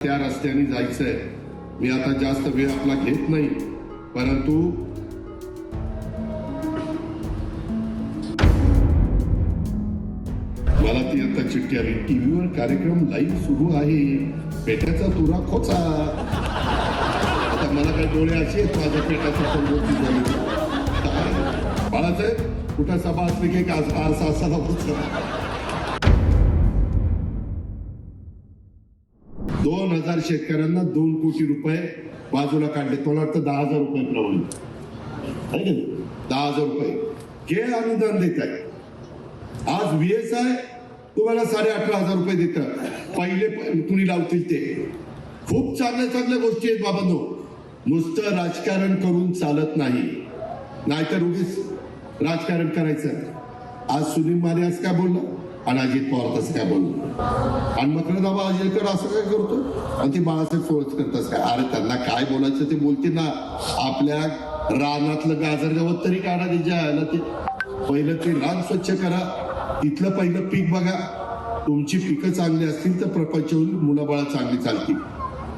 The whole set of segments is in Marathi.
त्या रस्त्याने जायचंय. मी आता जास्त वेळ आपला घेत नाही परंतु मला ती आता चिठ्ठी आली. टीव्हीवर कार्यक्रम लाईव्ह सुरू आहे. पेट्याचा तुरा खोचा. आता मला काय डोळे असे आहेत माझ्या पेट्याचा समृद्धी झाली. बाळासाहेब कुठं सभा असली की एक आरसा आरसा होत हजार शेतकऱ्यांना दोन कोटी रुपये बाजूला काढले. तुला वाटतं दहा हजार रुपये प्रमाणे. दहा हजार रुपये. केळ अनुदान देत आहे. आज व्हीएसआय तुम्हाला साडे अठरा हजार रुपये देतात पहिले प- कुणी लावतील ते? खूप चांगल्या चांगल्या गोष्टी आहेत बाबांनो. नुसतं राजकारण करून चालत नाही. नाहीतर उगीच राजकारण करायचं. आज सुनील माने आज काय बोलला? आणि अजित पवार तसं काय बोललो आणि मकरदाबा अजयकर असं काय करतो? आणि ते बाळासाहेब सोळच करतात काय? अरे त्यांना काय बोलायचं ते बोलते ना. आपल्या रानातलं गाजर गवत तरी काढा त्याच्या आयला ते. पहिलं ते रान स्वच्छ करा. तिथलं पहिलं पीक बघा. तुमची पिकं चांगली असतील तर प्रपंच होईल मुलाबाळा चांगली चालतील.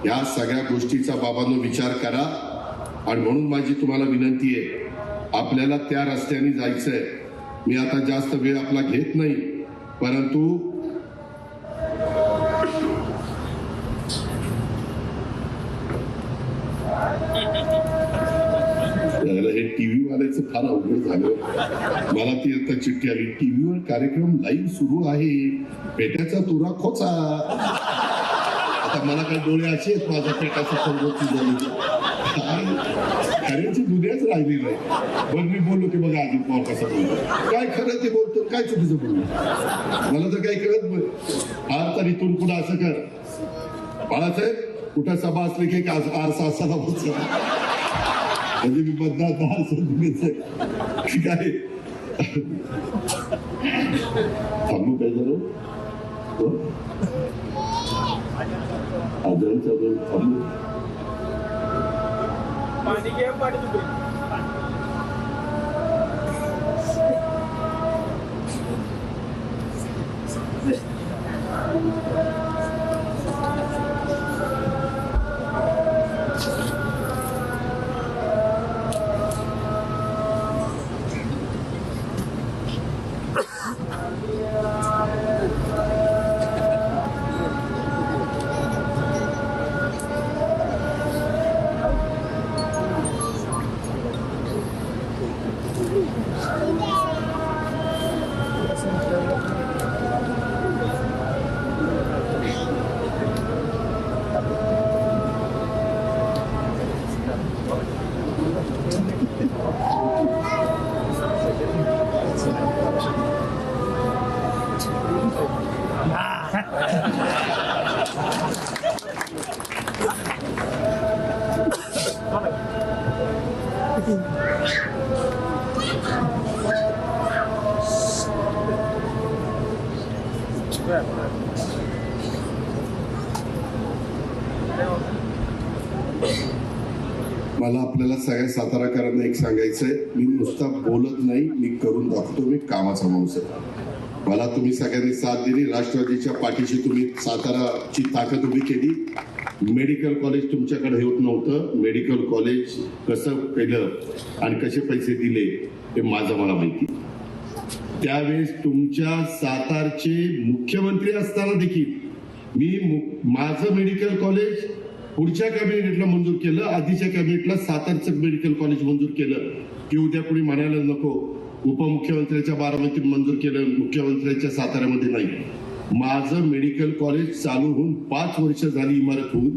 या सगळ्या गोष्टीचा बाबांनो विचार करा. आणि म्हणून माझी तुम्हाला विनंती आहे आपल्याला त्या रस्त्याने जायचंय. मी आता जास्त वेळ आपला घेत नाही. परंतु हे टीव्ही वाल्याचं फार अवघड झालं. मला ती आता चिठ्ठी आली टीव्हीवर कार्यक्रम लाईव्ह सुरू आहे. पेट्याचा तुरा खोचा. आता मला काय डोळे असे आहेत माझ्या पेटाचं संगोपन झाली. खऱ्याची दुनियाच राहिली नाही. बघ मी बोललो की बघा अजित पवार कसं बोललो काय खरं ते बोलतो काय चुकीचं बोललो मला तर काही कळत नाही. फार तर इथून पुढे असं कर. बाळासाहेब कुठं सभा असली की आरसा असायला होता म्हणजे मी बदनात दहा काय थांबू काय झालं हो? थांबू. चालू थांबू पाणी घ्या पाणी तुम्ही मला आपल्याला सगळ्या साताराकरांना एक सांगायचंय. मी नुसता बोलत नाही मी करून दाखवतो मी कामाचा माणूस आहे. मला तुम्ही सगळ्यांनी साथ दिली. राष्ट्रवादीच्या पाठीशी तुम्ही साताराची ताकद उभी केली. मेडिकल कॉलेज तुमच्याकडे होत नव्हतं. मेडिकल कॉलेज कसं केलं आणि कसे पैसे दिले हे माझं मला माहिती. त्यावेळेस तुमच्या सातारचे मुख्यमंत्री असताना देखील मी मु- माझं मेडिकल कॉलेज पुढच्या कॅबिनेटला मंजूर केलं आधीच्या कॅबिनेटला सातारचं मेडिकल कॉलेज मंजूर केलं. की उद्या कुणी म्हणायला नको उपमुख्यमंत्र्याच्या बारामतीत मंजूर केलं मुख्यमंत्र्यांच्या साताऱ्यामध्ये नाही. माझं मेडिकल कॉलेज चालू होऊन पाच वर्ष झाली इमारत होऊन.